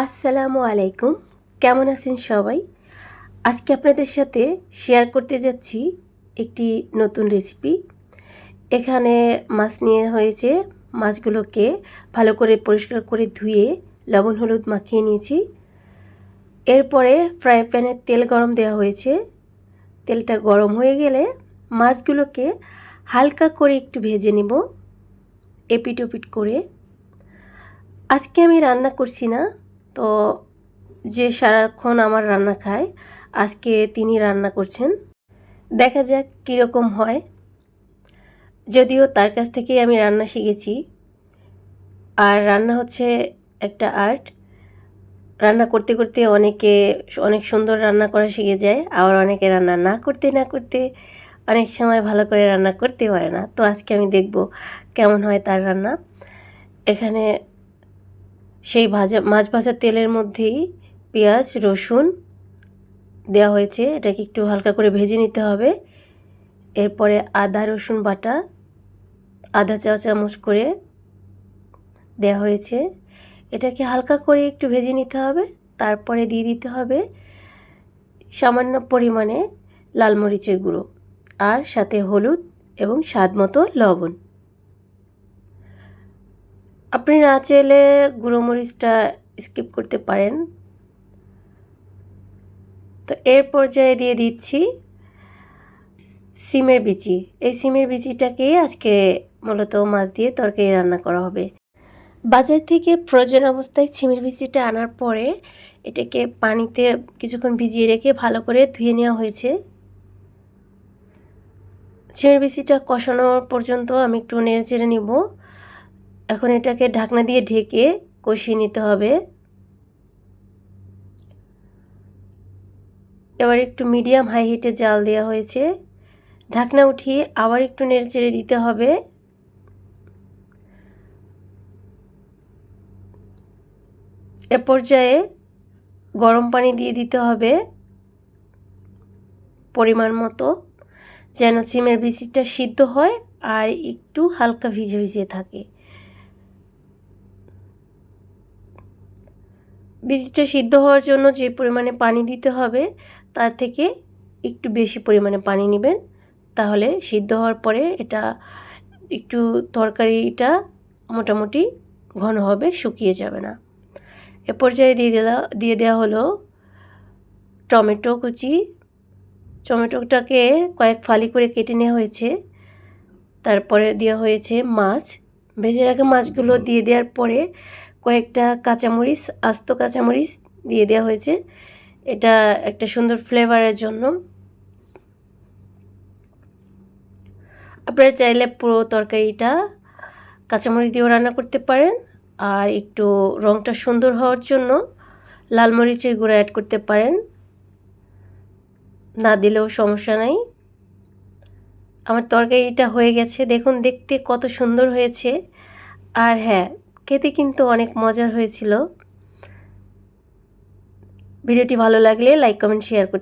আসসালামু আলাইকুম। কেমন আছেন সবাই? আজকে আপনাদের সাথে শেয়ার করতে যাচ্ছি একটি নতুন রেসিপি এখানে মাছ নিয়ে হয়েছে। মাছগুলোকে ভালো করে পরিষ্কার করে ধুয়ে লবণ হলুদ মাখিয়ে নিয়েছি। এরপরে ফ্রাই প্যানে তেল গরম দেওয়া হয়েছে। তেলটা গরম হয়ে গেলে মাছগুলোকে হালকা করে একটু ভেজে নেব এপিট ওপিট করে। আজকে আমি রান্না করছি না তো যে সারাক্ষণ আমার রান্না খায়, আজকে তিনি রান্না করছেন। দেখা যাক কীরকম হয়। যদিও তার কাছ থেকেই আমি রান্না শিখেছি। আর রান্না হচ্ছে একটা আর্ট। রান্না করতে করতে অনেকে অনেক সুন্দর রান্না করা শিখে যায়, আবার অনেকে রান্না না করতে না করতে অনেক সময় ভালো করে রান্না করতে পারে না। তো আজকে আমি দেখব কেমন হয় তার রান্না। এখানে সেই ভাজা, মাছ ভাজার তেলের মধ্যেই পেঁয়াজ, রসুন দেওয়া হয়েছে। এটাকে একটু হালকা করে ভেজে নিতে হবে। এরপরে আদা, রসুন বাটা আধা চা চামচ করে দেওয়া হয়েছে। এটাকে হালকা করে একটু ভেজে নিতে হবে। তারপরে দিয়ে দিতে হবে সামান্য পরিমাণে লাল মরিচের গুঁড়ো আর সাথে হলুদ এবং স্বাদ মতো লবণ। আপনি না চাইলে গুঁড়ো মরিচটা স্কিপ করতে পারেন। তো এর পর্যায়ে দিয়ে দিচ্ছি সিমের বিচি। এই সিমের বিচিটাকে আজকে মূলত মাছ দিয়ে তরকারি রান্না করা হবে। বাজার থেকে ফ্রোজেন অবস্থায় সিমের বিচিটা আনার পরে এটাকে পানিতে কিছুক্ষণ ভিজিয়ে রেখে ভালো করে ধুয়ে নেওয়া হয়েছে। সিমের বিচিটা কষানো পর্যন্ত আমি একটু নেড়ে চেড়ে নিব। এখন এটাকে ঢাকনা দিয়ে ঢেকে কষিয়ে নিতে হবে। এবার একটু মিডিয়াম হাই হিটে জাল দেওয়া হয়েছে। ঢাকনা উঠিয়ে আবার একটু নেড়ে চেড়ে দিতে হবে। এ পর্যায়ে গরম পানি দিয়ে দিতে হবে পরিমাণ মতো, যেন সিমের বিচিটা সিদ্ধ হয় আর একটু হালকা ভিজে ভিজে থাকে। বীজটা সিদ্ধ হওয়ার জন্য যে পরিমাণে পানি দিতে হবে, তার থেকে একটু বেশি পরিমাণে পানি নেবেন। তাহলে সিদ্ধ হওয়ার পরে এটা একটু তরকারিটা মোটামুটি ঘন হবে, শুকিয়ে যাবে না। এ পর্যায়ে দিয়ে দেওয়া দিয়ে দেওয়া হলো টমেটো কুচি। টমেটোটাকে কয়েক ফালি করে কেটে নেওয়া হয়েছে। তারপরে দেওয়া হয়েছে মাছ। ভেজে রাখা মাছগুলো দিয়ে দেওয়ার পরে কয়েকটা কাঁচামরিচ, আস্ত কাঁচামরিচ দিয়ে দেওয়া হয়েছে। এটা একটা সুন্দর ফ্লেভারের জন্য। আপনারা চাইলে পুরো তরকারিটা কাঁচামরিচ দিয়েও রান্না করতে পারেন আর একটু রঙটা সুন্দর হওয়ার জন্য লাল মরিচের গুঁড়ো অ্যাড করতে পারেন। না দিলেও সমস্যা নাই। আমার তরকারিটা হয়ে গেছে। দেখুন, দেখতে কত সুন্দর হয়েছে। আর হ্যাঁ খেতে কিন্তু অনেক মজার হয়েছিল। ভিডিওটি ভালো লাগলে লাইক কমেন্ট শেয়ার করতে